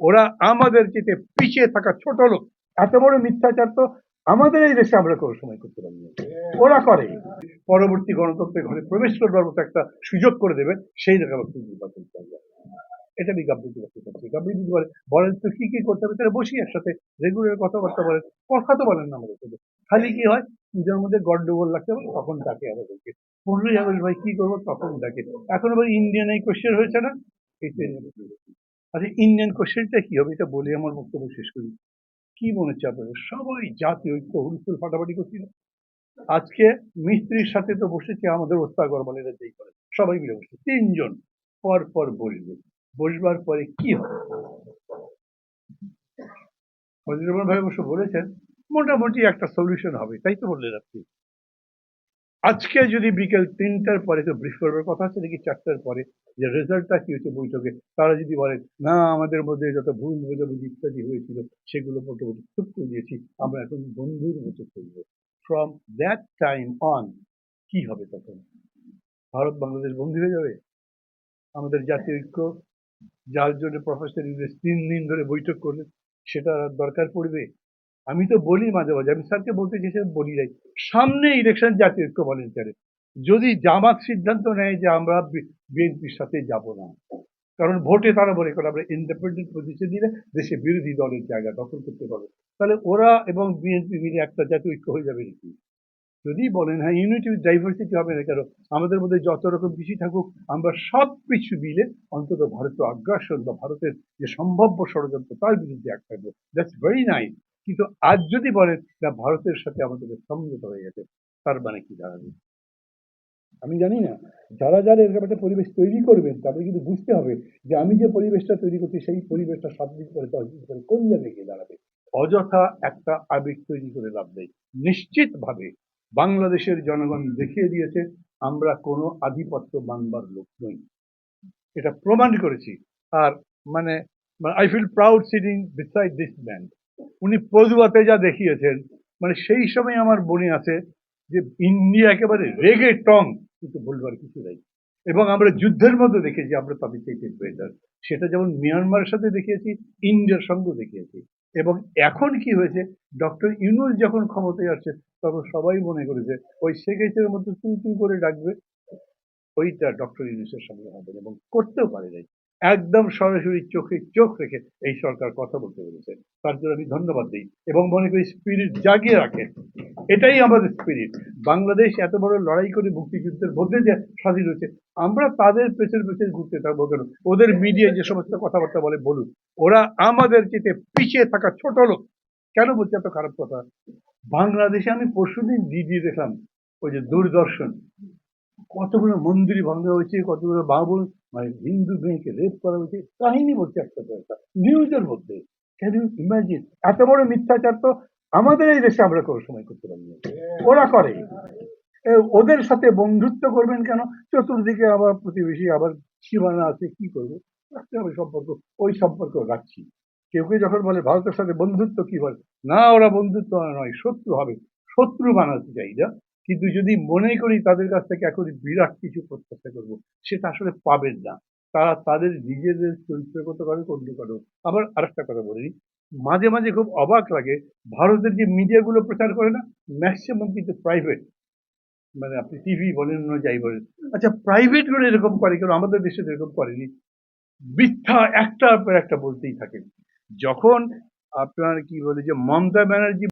ওরা আমাদের চেয়ে পিছিয়ে থাকা ছোট লোক। এত বড় মিথ্যাচার তো আমাদের এই দেশে আমরা কোনো সময় করতে পারি ওরা করে। পরবর্তী গণতন্ত্রের ঘরে প্রবেশ করবার মতো একটা সুযোগ করে দেবে, সেই জায়গায় নির্বাচন করবে এটা আমি ব্যক্ত করছি। গাম্ভীর্য বলে, বলেন তো কি কি করতে হবে তারা বসি একসাথে। রেগুলার কথাবার্তা বলেন, কথা তো বলেন না আমাদের সাথে। খালি কি হয় পুজোর মধ্যে গন্ডগোল লাগতে হবে তখন ডাকে আমাদেরকে। পনেরোই আগস্ট ভাই কি করব তখন ডাকে। এখন আবার ইন্ডিয়ান এই কোশ্চেন হয়েছে না? এইটাই আচ্ছা ইন্ডিয়ান কোশ্চেনটা কি হবে? এটা বলে আমার বক্তব্য শেষ করি। কি মনে হচ্ছে আপনাদের সবাই জাতি, ঐক্য, হুলস্থুল ফাটাফাটি করছিল। আজকে মিস্ত্রির সাথে তো বসেছে, আমাদের ওস্তাদ গরমালেরা যেই করে সবাই মিলে বসে তিনজন পর পর বসবে বসবার পরে কি হবে? ভাই অবশ্য বলেছেন, মোটামুটি একটা সলিউশন হবে। তাই তো বললেন আপনি। আজকে যদি বিকেল তিনটার পরে, তো করবার কথা আছে নাকি চারটার পরে? যে রেজাল্টটা কি হয়েছে বৈঠকে? তারা যদি বলেন না, আমাদের মধ্যে যত ভুল বোঝাবুঝি ইত্যাদি হয়েছিল, সেগুলো মোটামুটি চুপ করে দিয়েছি, আমরা এখন বন্ধুর মতো চলব। ফ্রম দ্যাট টাইম অন কি হবে তখন? ভারত বাংলাদেশ বন্ধু হয়ে যাবে? আমাদের জাতীয় ঐক্য, যার জন্য প্রফেসর ইউনুস তিন দিন ধরে বৈঠক করলেন সেটা দরকার পড়বে? আমি তো বলি মাঝে মাঝে, আমি স্যারকে বলতে চেয়েছিলাম বলি নাই। সামনে ইলেকশন জাতীয় ঐক্য ভলেন্টারে যদি জামাত সিদ্ধান্ত নেয় যে আমরা বিএনপির সাথে যাব না, কারণ ভোটে তারা বলে করে আমরা ইন্ডিপেন্ডেন্ট পজিশন দিলে দেশে বিরোধী দলের জায়গা দখল করতে পারবে। তাহলে ওরা এবং বিএনপি মিলে একটা জাতীয় ঐক্য হয়ে যাবে নাকি? যদি বলেন হ্যাঁ ইউনিটি ডাইভার্সিটি হবে না কেন? আমাদের মধ্যে যত রকম কিছু থাকুক, আমরা সব কিছু মিলে অন্তত ভারতীয় আগ্রাসন বা ভারতের যে সম্ভাব্য ষড়যন্ত্র, তার বিরুদ্ধে এক থাকব দ্যাটস ভেরি নাইস কিন্তু আজ যদি বলেন না ভারতের সাথে আমাদের সমঝোতা হয়ে গেছে, তার মানে কি দাঁড়াবে আমি জানি না। যারা যারা এরকম একটা পরিবেশ তৈরি করবেন, তাদের কিন্তু বুঝতে হবে যে আমি যে পরিবেশটা তৈরি করছি, সেই পরিবেশটা সাত দিন পরে, দশ দিন পরে কোন জায়গায় গিয়ে দাঁড়াবে? অযথা একটা আবেগ তৈরি করে লাভ নেই। নিশ্চিতভাবে বাংলাদেশের জনগণ দেখিয়ে দিয়েছে, আমরা কোনো আধিপত্য মানবার লোক নই। এটা প্রমাণ করেছি। আর মানে I feel proud sitting beside this man উনি পদুয়াতে যা দেখিয়েছেন মানে সেই সময় আমার মনে আছে যে ইন্ডিয়া একেবারে রেগে টং, কিন্তু বলবার কিছু নেই। এবং আমরা যুদ্ধের মধ্যে দেখেছি, আমরা চাইতে বেটার সেটা যেমন মিয়ানমারের সাথে দেখিয়েছি, ইন্ডিয়ার সঙ্গেও দেখিয়েছি। এবং এখন কি হয়েছে, ডক্টর ইউনুস যখন ক্ষমতায় আসছে, তখন সবাই মনে করেছে, ওই হাসিনার মতো তুই তুই করে ডাকবে, ওইটা ডক্টর ইউনুসের সঙ্গে হবে এবং করতেও পারে নাই। একদম সরাসরি চোখে চোখ রেখে এই সরকার কথা বলতে পেরেছে। তার জন্য আমি ধন্যবাদ দিই এবং মনে করি স্পিরিট জাগিয়ে রাখে। এটাই আমাদের স্পিরিট বাংলাদেশ এত বড় লড়াই করে মুক্তিযুদ্ধের মধ্যে যে স্বাধীন হয়েছে, আমরা তাদের পেছনে পেছনে ঘুরতে থাকব কেন? ওদের মিডিয়া যে সমস্ত কথাবার্তা বলে, বলুন। ওরা আমাদের চেয়ে পিছিয়ে থাকা ছোট লোক। কেন বলছে এত খারাপ কথা? বাংলাদেশে আমি পরশুদিন ডিডি দেখলাম, ওই যে দূরদর্শন। কতগুলো মন্দির ভাঙা হয়েছে, কতগুলো বাবুল মানে হিন্দু মেয়েকে রেপ করা হয়েছে কাহিনী বলছে একটা একটা নিউজের মধ্যে। ক্যান ইউ ইমাজিন এত বড় মিথ্যাচার তো আমাদের এই দেশে আমরা কোনো সময় করতে পারি না। ওরা করে। ওদের সাথে বন্ধুত্ব করবেন কেন? চতুর্দিকে আবার প্রতিবেশী, আবার সীমানা আছে, কি করব? রাখতে হবে সম্পর্ক, ওই সম্পর্ক রাখছি। কেউ কেউ যখন বলে, ভারতের সাথে বন্ধুত্ব কি বলে না, ওরা বন্ধুত্ব নয়, শত্রু হবে। শত্রু বানাতে চাই না কিন্তু যদি মনে করি তাদের কাছ থেকে এখন বিরাট কিছু প্রত্যাশা করব, সেটা আসলে পাবেন না। তারা তাদের নিজেদের চরিত্রগত কারণে অন্য কারণ আবার আরেকটা কথা বলি, মাঝে মাঝে খুব অবাক লাগে, ভারতের যে মিডিয়াগুলো প্রচার করে না, ম্যাক্সিমাম কিন্তু প্রাইভেট। মানে আপনি টিভি বলেন অন্য যাই বলেন। আচ্ছা প্রাইভেটগুলো এরকম করে কেন? আমাদের দেশে এরকম করেনি। মিথ্যা একটার পর একটা বলতেই থাকে। যখন আপনার কি বলে যে মমতা ব্যানার্জি